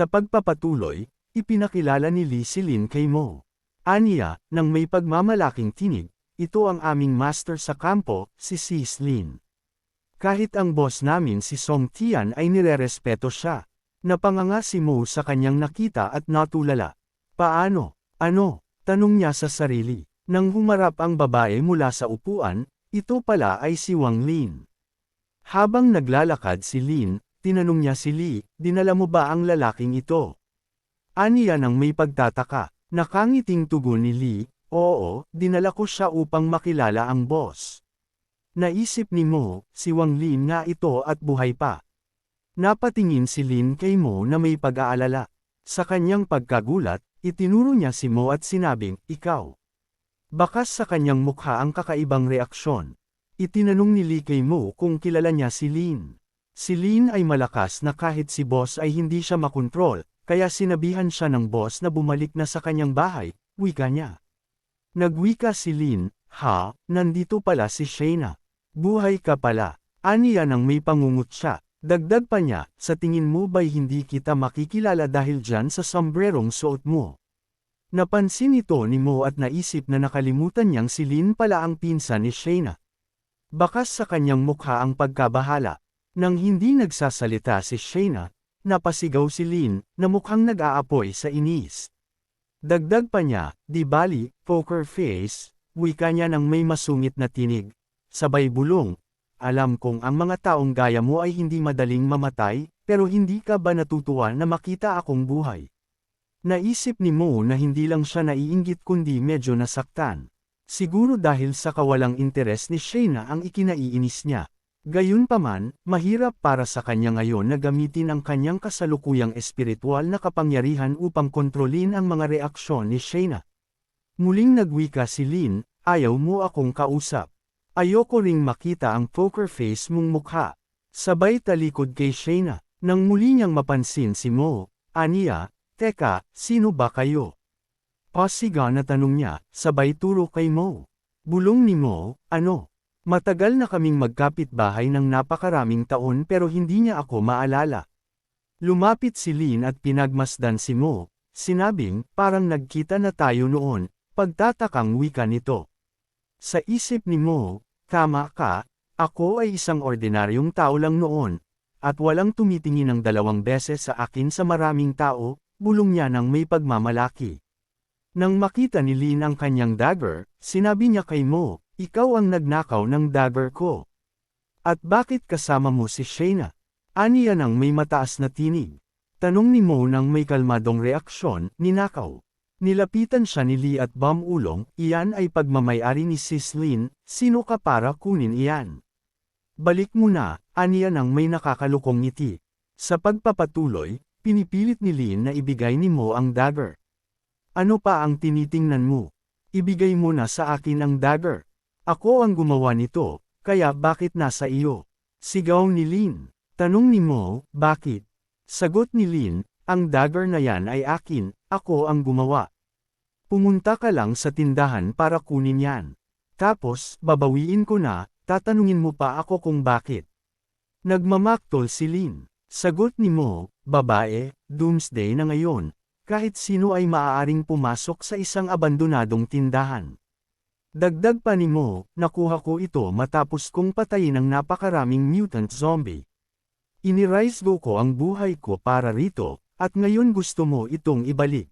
Sa pagpapatuloy, ipinakilala ni Lee si Lin kay Mo. Aniya, nang may pagmamalaking tinig, ito ang aming master sa kampo, si Sis Lin. Kahit ang boss namin si Song Tian ay nirerespeto siya. Napanganga si Mo sa kanyang nakita at natulala. Paano? Ano? Tanong niya sa sarili. Nang humarap ang babae mula sa upuan, ito pala ay si Wang Lin. Habang naglalakad si Lin, tinanong niya si Lee, dinala mo ba ang lalaking ito? Aniya nang may pagtataka, nakangiting tugon ni Lee, oo, dinala ko siya upang makilala ang boss. Naisip ni Mo, si Wang Lin nga ito at buhay pa. Napatingin si Lin kay Mo na may pag-aalala. Sa kanyang pagkagulat, itinuro niya si Mo at sinabing, ikaw. Bakas sa kanyang mukha ang kakaibang reaksyon. Itinanong ni Lee kay Mo kung kilala niya si Lin. Si Lin ay malakas na kahit si boss ay hindi siya makontrol, kaya sinabihan siya ng boss na bumalik na sa kanyang bahay, wika niya. Nagwika si Lin, ha, nandito pala si Shayna. Buhay ka pala. Aniya nang may pangungot siya. Dagdag pa niya, sa tingin mo ba'y hindi kita makikilala dahil dyan sa sombrerong suot mo? Napansin ito ni Mo at naisip na nakalimutan niyang si Lin pala ang pinsan ni Shayna. Bakas sa kanyang mukha ang pagkabahala. Nang hindi nagsasalita si Shayna, napasigaw si Lin na mukhang nag-aapoy sa inis. Dagdag pa niya, di bali, poker face, wika niya ng may masungit na tinig. Sabay bulong, alam kong ang mga taong gaya mo ay hindi madaling mamatay, pero hindi ka ba natutuwa na makita akong buhay? Naisip ni Mo na hindi lang siya naiinggit kundi medyo nasaktan. Siguro dahil sa kawalang interes ni Shayna ang ikinaiinis niya. Gayunpaman, mahirap para sa kanya ngayon na gamitin ang kanyang kasalukuyang espiritual na kapangyarihan upang kontrolin ang mga reaksyon ni Shayna. Muling nagwika si Lin, ayaw mo akong kausap. Ayoko ring makita ang poker face mong mukha. Sabay talikod kay Shayna, nang muli niyang mapansin si Mo, Aniya, teka, sino ba kayo? Pasiga na tanong niya, sabay turo kay Mo. Bulong ni Mo, ano? Matagal na kaming magkapit-bahay ng napakaraming taon pero hindi niya ako maalala. Lumapit si Lin at pinagmasdan si Mo, sinabing, parang nagkita na tayo noon, pagtatakang wika nito. Sa isip ni Mo, tama ka, ako ay isang ordinaryong tao lang noon, at walang tumitingin ng dalawang beses sa akin sa maraming tao, bulong niya ng may pagmamalaki. Nang makita ni Lin ang kanyang dagger, sinabi niya kay Mo, ikaw ang nagnakaw ng dagger ko. At bakit kasama mo si Shayna? Aniya nang may mataas na tinig. Tanong ni Mo nang may kalmadong reaksyon, ninakaw. Nilapitan siya ni Lee at Bam Ulong, iyan ay pagmamayari ni Sis Lin, sino ka para kunin iyan? Balik mo na, aniya nang may nakakalukong ngiti. Sa pagpapatuloy, pinipilit ni Lin na ibigay ni Mo ang dagger. Ano pa ang tinitingnan mo? Ibigay mo na sa akin ang dagger. Ako ang gumawa nito, kaya bakit nasa iyo? Sigaw ni Lin. Tanong ni Mo, bakit? Sagot ni Lin, ang dagger na yan ay akin, ako ang gumawa. Pumunta ka lang sa tindahan para kunin yan. Tapos, babawiin ko na, tatanungin mo pa ako kung bakit. Nagmamaktol si Lin. Sagot ni Mo, babae, doomsday na ngayon, kahit sino ay maaaring pumasok sa isang abandonadong tindahan. Dagdag pa ni Mo, nakuha ko ito matapos kong patayin ang napakaraming mutant zombie. Inirise ko ang buhay ko para rito, at ngayon gusto mo itong ibalik.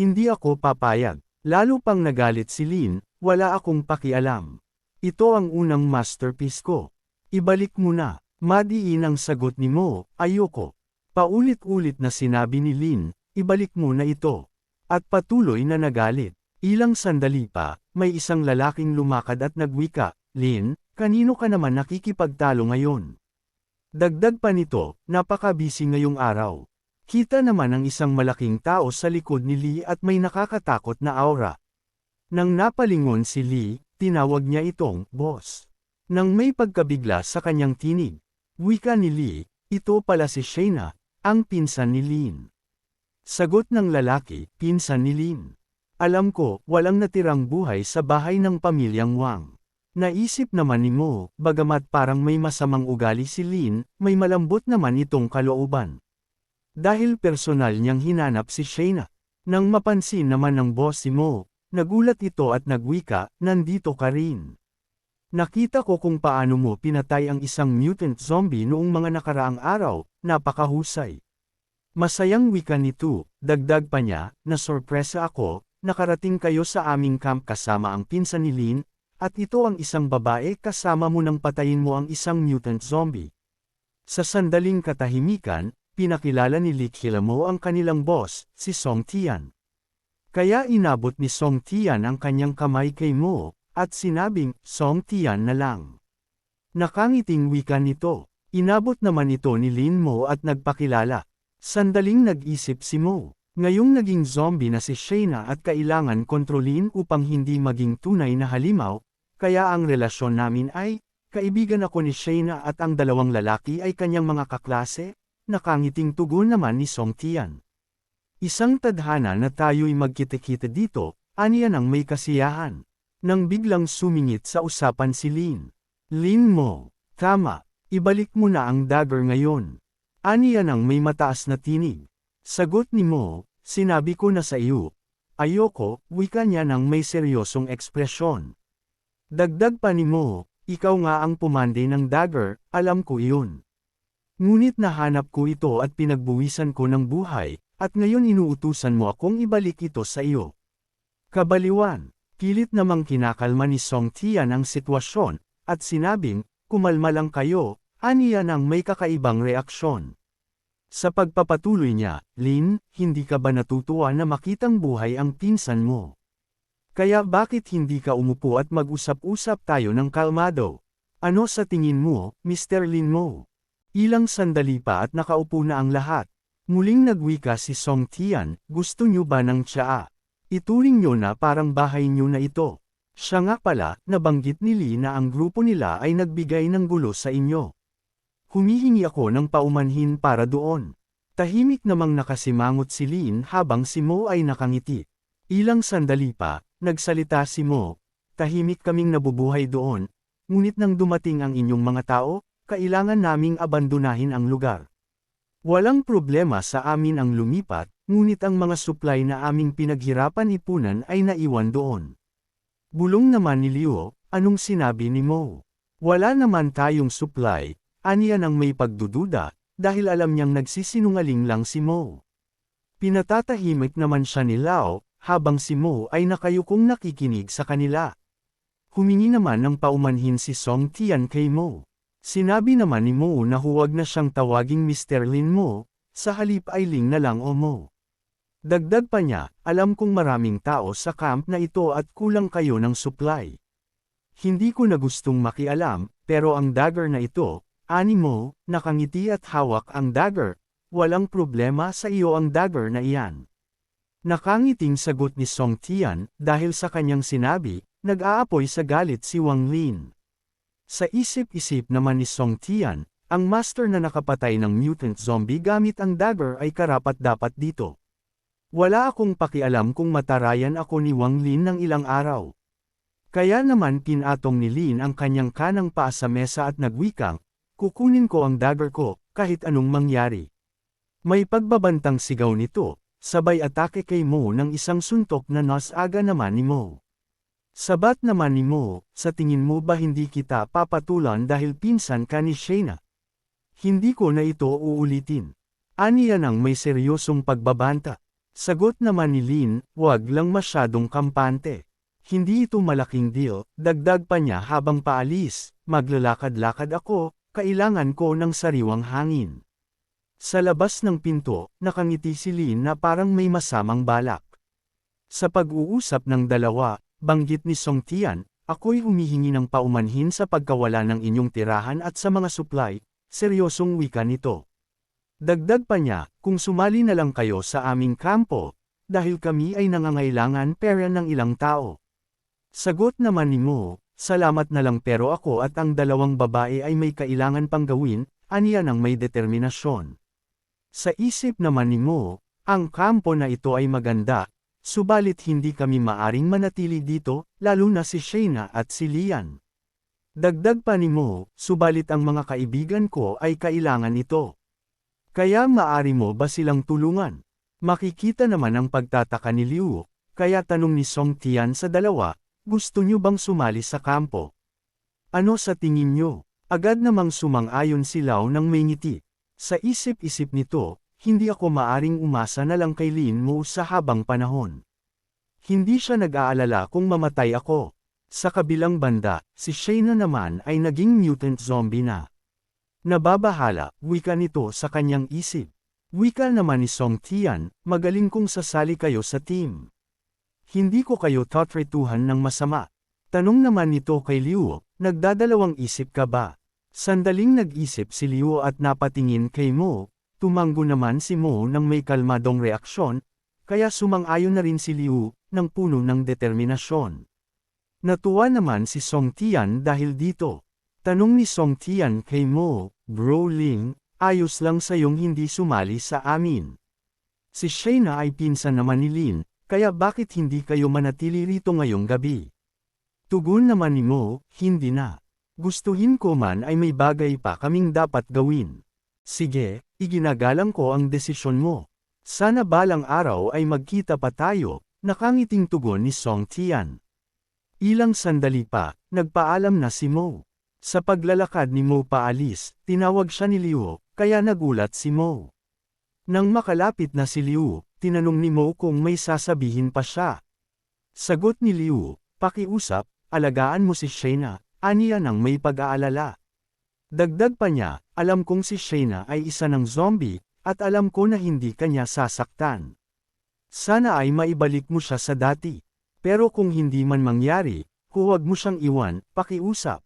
Hindi ako papayag. Lalo pang nagalit si Lin, wala akong pakialam. Ito ang unang masterpiece ko. Ibalik mo na. Madiin ang sagot ni Mo, ayoko. Paulit-ulit na sinabi ni Lin, ibalik mo na ito. At patuloy na nagalit. Ilang sandali pa, may isang lalaking lumakad at nagwika, Lin, kanino ka naman nakikipagtalo ngayon? Dagdag pa nito, napaka-busy ngayong araw. Kita naman ang isang malaking tao sa likod ni Lee at may nakakatakot na aura. Nang napalingon si Lee, tinawag niya itong, boss. Nang may pagkabigla sa kanyang tinig, wika ni Lee, ito pala si Shayna, ang pinsan ni Lin. Sagot ng lalaki, pinsan ni Lin. Alam ko, walang natirang buhay sa bahay ng pamilyang Wang. Naisip naman ni Mo, bagamat parang may masamang ugali si Lin, may malambot naman itong kalooban. Dahil personal niyang hinanap si Shayna. Nang mapansin naman ng boss si Mo, nagulat ito at nagwika, nandito ka rin. Nakita ko kung paano mo pinatay ang isang mutant zombie noong mga nakaraang araw, napakahusay. Masayang wika nito, dagdag pa niya, na sorpresa ako, nakarating kayo sa aming camp kasama ang pinsan ni Lin, at ito ang isang babae kasama mo nang patayin mo ang isang mutant zombie. Sa sandaling katahimikan, pinakilala ni Lik Hilamo ang kanilang boss, si Song Tian. Kaya inabot ni Song Tian ang kanyang kamay kay Mo, at sinabing, Song Tian na lang. Nakangiting wika nito, inabot naman ito ni Lin Mo at nagpakilala. Sandaling nag-isip si Mo. Ngayong naging zombie na si Shayna at kailangan kontrolin upang hindi maging tunay na halimaw, kaya ang relasyon namin ay, kaibigan ako ni Shayna at ang dalawang lalaki ay kanyang mga kaklase, nakangiting tugon naman ni Song Tian. Isang tadhana na tayo'y magkita-kita dito, aniya ang may kasiyahan. Nang biglang sumingit sa usapan si Lin. Lin mo, tama, ibalik mo na ang dagger ngayon. Aniya ang may mataas na tinig. Sagot ni Mo, sinabi ko na sa iyo. Ayoko, wika niya ng may seryosong ekspresyon. Dagdag pa ni Mo, ikaw nga ang pumande ng dagger, alam ko iyon. Ngunit nahanap ko ito at pinagbuwisan ko ng buhay, at ngayon inuutusan mo akong ibalik ito sa iyo. Kabaliwan, pilit namang kinakalma ni Song Tian ang sitwasyon, at sinabing, kumalma lang kayo, aniya ng may kakaibang reaksyon. Sa pagpapatuloy niya, Lin, hindi ka ba natutuwa na makitang buhay ang pinsan mo? Kaya bakit hindi ka umupo at mag-usap-usap tayo ng kalmado? Ano sa tingin mo, Mr. Lin mo? Ilang sandali pa at nakaupo na ang lahat. Muling nagwika si Song Tian, gusto niyo ba ng tsaa? Ituring niyo na parang bahay niyo na ito. Siya nga pala, nabanggit ni Lee na ang grupo nila ay nagbigay ng gulo sa inyo. Humihingi ako ng paumanhin para doon. Tahimik namang nakasimangot si Lin habang si Mo ay nakangiti. Ilang sandali pa, nagsalita si Mo, tahimik kaming nabubuhay doon, ngunit nang dumating ang inyong mga tao, kailangan naming abandonahin ang lugar. Walang problema sa amin ang lumipat, ngunit ang mga supply na aming pinaghirapan ipunan ay naiwan doon. Bulong naman ni Liu, anong sinabi ni Mo? Wala naman tayong supply, Aniya nang may pagdududa, dahil alam niyang nagsisinungaling lang si Mo. Pinatatahimik naman siya ni Lao, habang si Mo ay nakayukong nakikinig sa kanila. Humingi naman ng paumanhin si Song Tian kay Mo. Sinabi naman ni Mo na huwag na siyang tawaging Mr. Lin Mo, sa halip ay Ling na lang o Mo. Dagdag pa niya, alam kong maraming tao sa camp na ito at kulang kayo ng supply. Hindi ko na gustong makialam, pero ang dagger na ito, Animo, nakangiti at hawak ang dagger. Walang problema sa iyo ang dagger na iyan. Nakangiting sagot ni Song Tian, dahil sa kanyang sinabi, nag-aapoy sa galit si Wang Lin. Sa isip-isip naman ni Song Tian, ang master na nakapatay ng mutant zombie gamit ang dagger ay karapat-dapat dito. Wala akong pakialam kung matarayan ako ni Wang Lin ng ilang araw. Kaya naman pinatong ni Lin ang kanyang kanang paa sa mesa at nagwikang, Kukunin ko ang dagger ko, kahit anong mangyari. May pagbabantang sigaw nito, sabay atake kay Mo ng isang suntok na nas aga naman ni Mo. Sabat naman ni Mo, sa tingin mo ba hindi kita papatulan dahil pinsan ka ni Shayna? Hindi ko na ito uulitin. Aniya nang may seryosong pagbabanta. Sagot naman ni Lin, wag lang masyadong kampante. Hindi ito malaking deal, dagdag pa niya habang paalis, maglalakad-lakad ako, kailangan ko ng sariwang hangin. Sa labas ng pinto, nakangiti si Lin na parang may masamang balak. Sa pag-uusap ng dalawa, banggit ni Song Tian, ako'y humihingi ng paumanhin sa pagkawala ng inyong tirahan at sa mga supply, seryosong wika nito. Dagdag pa niya, kung sumali na lang kayo sa aming kampo, dahil kami ay nangangailangan pera ng ilang tao. Sagot naman ni Mo, Salamat na lang pero ako at ang dalawang babae ay may kailangan pang gawin, aniya ng may determinasyon. Sa isip naman ni Mo, ang kampo na ito ay maganda, subalit hindi kami maaring manatili dito, lalo na si Shayna at si Lian. Dagdag pa ni Mo, subalit ang mga kaibigan ko ay kailangan ito. Kaya maari mo ba silang tulungan? Makikita naman ang pagtataka ni Liu, kaya tanong ni Song Tian sa dalawa, gusto nyo bang sumali sa kampo? Ano sa tingin nyo? Agad namang sumang-ayon si Lau ng may ngiti. Sa isip-isip nito, hindi ako maaring umasa na lang kay Lin Mo sa habang panahon. Hindi siya nag-aalala kung mamatay ako. Sa kabilang banda, si Shayna naman ay naging mutant zombie na. Nababahala, wika nito sa kanyang isip. Wika naman ni Song Tian, magaling kong sasali kayo sa team. Hindi ko kayo tatretuhan ng masama. Tanong naman nito kay Liu, nagdadalawang isip ka ba? Sandaling nag-isip si Liu at napatingin kay Mo, tumanggo naman si Mo ng may kalmadong reaksyon, kaya sumang-ayon na rin si Liu, ng puno ng determinasyon. Natuwa naman si Song Tian dahil dito. Tanong ni Song Tian kay Mo, Bro Ling, ayos lang sayong hindi sumali sa amin. Si Shayna ay pinsan naman ni Lin, kaya bakit hindi kayo manatili rito ngayong gabi? Tugon naman ni Mo, hindi na. Gustuhin ko man ay may bagay pa kaming dapat gawin. Sige, iginagalang ko ang desisyon mo. Sana balang araw ay magkita pa tayo, nakangiting tugon ni Song Tian. Ilang sandali pa, nagpaalam na si Mo. Sa paglalakad ni Mo paalis, tinawag siya ni Liu, kaya nagulat si Mo. Nang makalapit na si Liu, tinanong ni Mo kung may sasabihin pa siya. Sagot ni Liu, pakiusap, alagaan mo si Shayna, aniya nang may pag-aalala. Dagdag pa niya, alam kong si Shayna ay isa ng zombie, at alam ko na hindi kanya sasaktan. Sana ay maibalik mo siya sa dati. Pero kung hindi man mangyari, huwag mo siyang iwan, pakiusap.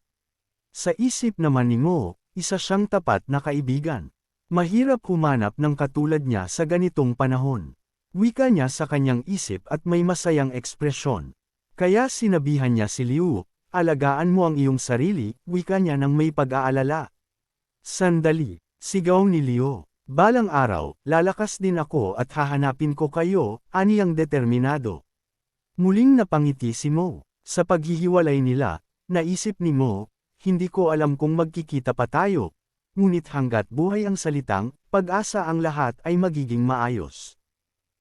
Sa isip naman ni Mo, isa siyang tapat na kaibigan. Mahirap humanap ng katulad niya sa ganitong panahon. Wika niya sa kanyang isip at may masayang ekspresyon. Kaya sinabihan niya si Liu, alagaan mo ang iyong sarili, wika niya ng may pag-aalala. Sandali, sigaw ni Liu. Balang araw, lalakas din ako at hahanapin ko kayo, aniyang determinado. Muling napangiti si Mo. Sa paghihiwalay nila, naisip ni Mo, hindi ko alam kung magkikita pa tayo. Ngunit hanggat buhay ang salitang, pag-asa ang lahat ay magiging maayos.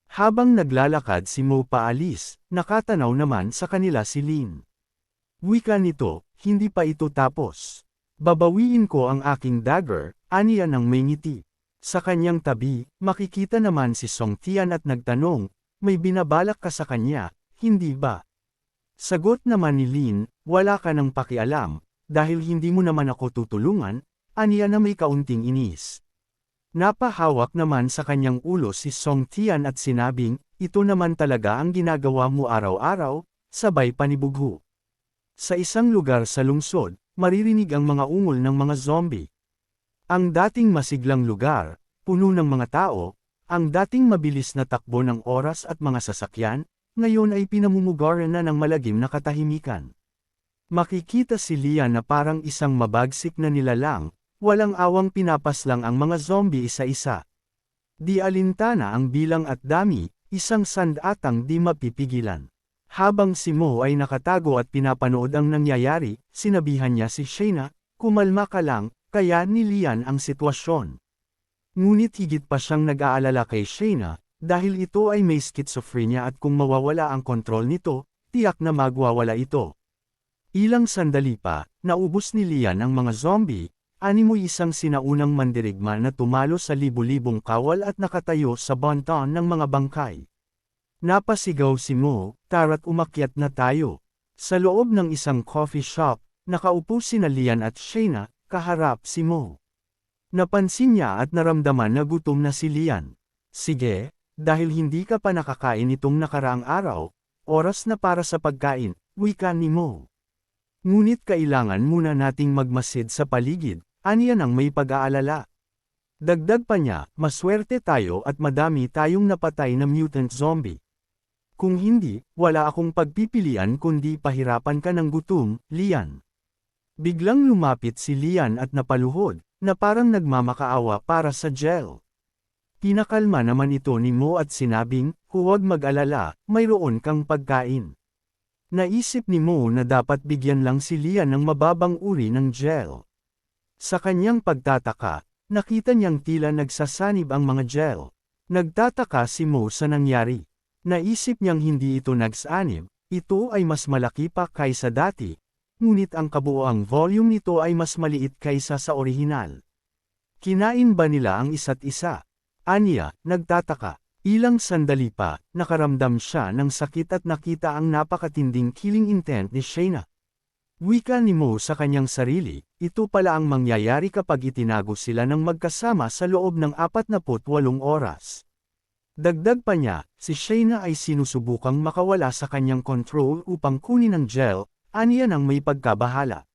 Habang naglalakad si Mo paalis, nakatanaw naman sa kanila si Lin. Wika nito, hindi pa ito tapos. Babawiin ko ang aking dagger, aniya ng may ngiti. Sa kanyang tabi, makikita naman si Song Tian at nagtanong, may binabalak ka sa kanya, hindi ba? Sagot naman ni Lin, wala ka ng pakialam, dahil hindi mo naman ako tutulungan, aniya na may kaunting inis. Napahawak naman sa kanyang ulo si Song Tian at sinabing, ito naman talaga ang ginagawa mo araw-araw, sabay panibugho. Sa isang lugar sa lungsod, maririnig ang mga ungol ng mga zombie. Ang dating masiglang lugar, puno ng mga tao, ang dating mabilis na takbo ng oras at mga sasakyan, ngayon ay pinamumugaran na ng malagim na katahimikan. Makikita si Lia na parang isang mabagsik na nilalang, walang awang pinapaslang ang mga zombie isa-isa. Di alintana ang bilang at dami, isang sandatang di mapipigilan. Habang si Mo ay nakatago at pinapanood ang nangyayari, sinabihan niya si Shayna, kumalma ka lang, kaya niliyan ang sitwasyon. Ngunit higit pa siyang nag-aalala kay Shayna, dahil ito ay may schizophrenia at kung mawawala ang kontrol nito, tiyak na magwawala ito. Ilang sandali pa, naubos ni Lian ang mga zombie, animo isang sinaunang mandirigma na tumalo sa libu-libong kawal at nakatayo sa bonton ng mga bangkay. Napasigaw si Mo, tara't umakyat na tayo. Sa loob ng isang coffee shop, nakaupo si Lian at Shayna, kaharap si Mo. Napansin niya at naramdaman na gutom na si Lian. Sige, dahil hindi ka pa nakakain itong nakaraang araw, oras na para sa pagkain, wika ni Mo. Ngunit kailangan muna nating magmasid sa paligid, aniyan ang may pag-aalala. Dagdag pa niya, maswerte tayo at madami tayong napatay na mutant zombie. Kung hindi, wala akong pagpipilian kundi pahirapan ka ng gutom, Lian. Biglang lumapit si Lian at napaluhod, na parang nagmamakaawa para sa gel. Pinakalma naman ito ni Mo at sinabing, huwag mag-alala, mayroon kang pagkain. Naisip ni Mo na dapat bigyan lang si Lian ng mababang uri ng gel. Sa kanyang pagtataka, nakita niyang tila nagsasanib ang mga gel. Nagtataka si Mo sa nangyari. Naisip niyang hindi ito nagsanib, ito ay mas malaki pa kaysa dati, ngunit ang kabuoang volume nito ay mas maliit kaysa sa orihinal. Kinain ba nila ang isa't isa? Anya, nagtataka. Ilang sandali pa, nakaramdam siya ng sakit at nakita ang napakatinding killing intent ni Shayna. Wika ni Mo sa kanyang sarili, ito pala ang mangyayari kapag itinago sila ng magkasama sa loob ng 48 oras. Dagdag pa niya, si Shayna ay sinusubukang makawala sa kanyang control upang kunin ang gel, aniya ng may pagkabahala.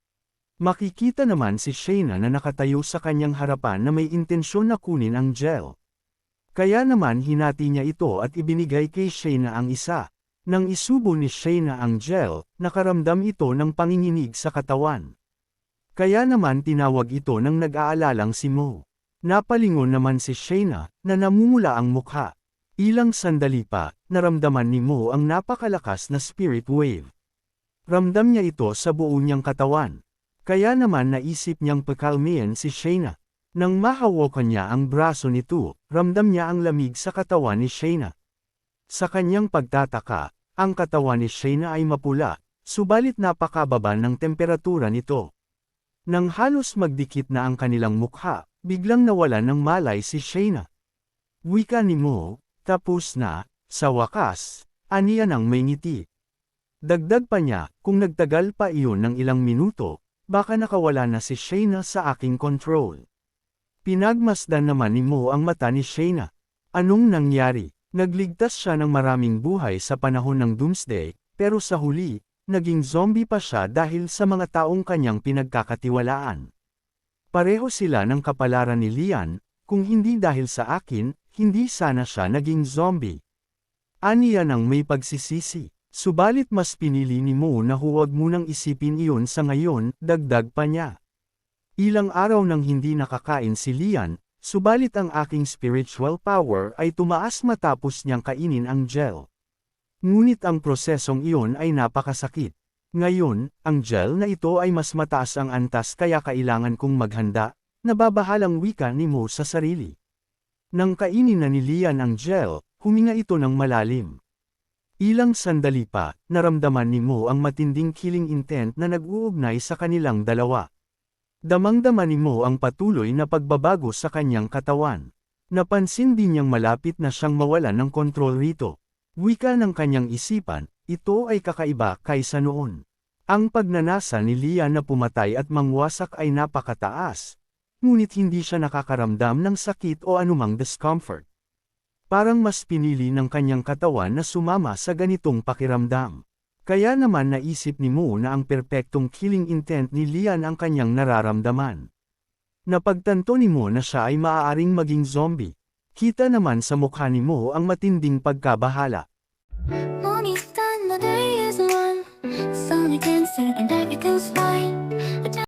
Makikita naman si Shayna na nakatayo sa kanyang harapan na may intensyon na kunin ang gel. Kaya naman hinati niya ito at ibinigay kay Shayna ang isa. Nang isubo ni Shayna ang gel, nakaramdam ito ng panginginig sa katawan. Kaya naman tinawag ito ng nag-aalalang si Mo. Napalingon naman si Shayna, na namumula ang mukha. Ilang sandali pa, naramdaman ni Mo ang napakalakas na spirit wave. Ramdam niya ito sa buo niyang katawan. Kaya naman naisip niyang pakalmihan si Shayna. Nang mahawakan niya ang braso nito, ramdam niya ang lamig sa katawan ni Shayna. Sa kanyang pagtataka, ang katawan ni Shayna ay mapula, subalit napakababa ng temperatura nito. Nang halos magdikit na ang kanilang mukha, biglang nawala ng malay si Shayna. Wika ni Mo, tapos na, sa wakas, aniya ng may ngiti. Dagdag pa niya, kung nagtagal pa iyon ng ilang minuto, baka nakawala na si Shayna sa aking control. Pinagmasdan naman ni Mo ang mata ni Shayna. Anong nangyari? Nagligtas siya ng maraming buhay sa panahon ng Doomsday, pero sa huli, naging zombie pa siya dahil sa mga taong kanyang pinagkakatiwalaan. Pareho sila ng kapalaran ni Lian, kung hindi dahil sa akin, hindi sana siya naging zombie. Aniya nang may pagsisisi, subalit mas pinili ni Mo na huwag munang isipin iyon sa ngayon, dagdag pa niya. Ilang araw nang hindi nakakain si Lian, subalit ang aking spiritual power ay tumaas matapos niyang kainin ang gel. Ngunit ang prosesong iyon ay napakasakit. Ngayon, ang gel na ito ay mas mataas ang antas kaya kailangan kong maghanda, nababahalang wika ni Mo sa sarili. Nang kainin na ni Lian ang gel, huminga ito ng malalim. Ilang sandali pa, naramdaman ni Mo ang matinding killing intent na nag-uugnay sa kanilang dalawa. Damang-dama ni Mo ang patuloy na pagbabago sa kanyang katawan. Napansin din niyang malapit na siyang mawalan ng kontrol rito. Wika ng kanyang isipan, ito ay kakaiba kaysa noon. Ang pagnanasa ni Lia na pumatay at mangwasak ay napakataas, ngunit hindi siya nakakaramdam ng sakit o anumang discomfort. Parang mas pinili ng kanyang katawan na sumama sa ganitong pakiramdam. Kaya naman naisip ni Mo na ang perpektong killing intent ni Lian ang kanyang nararamdaman. Napagtanto ni Mo na siya ay maaaring maging zombie. Kita naman sa mukha ni Mo ang matinding pagkabahala.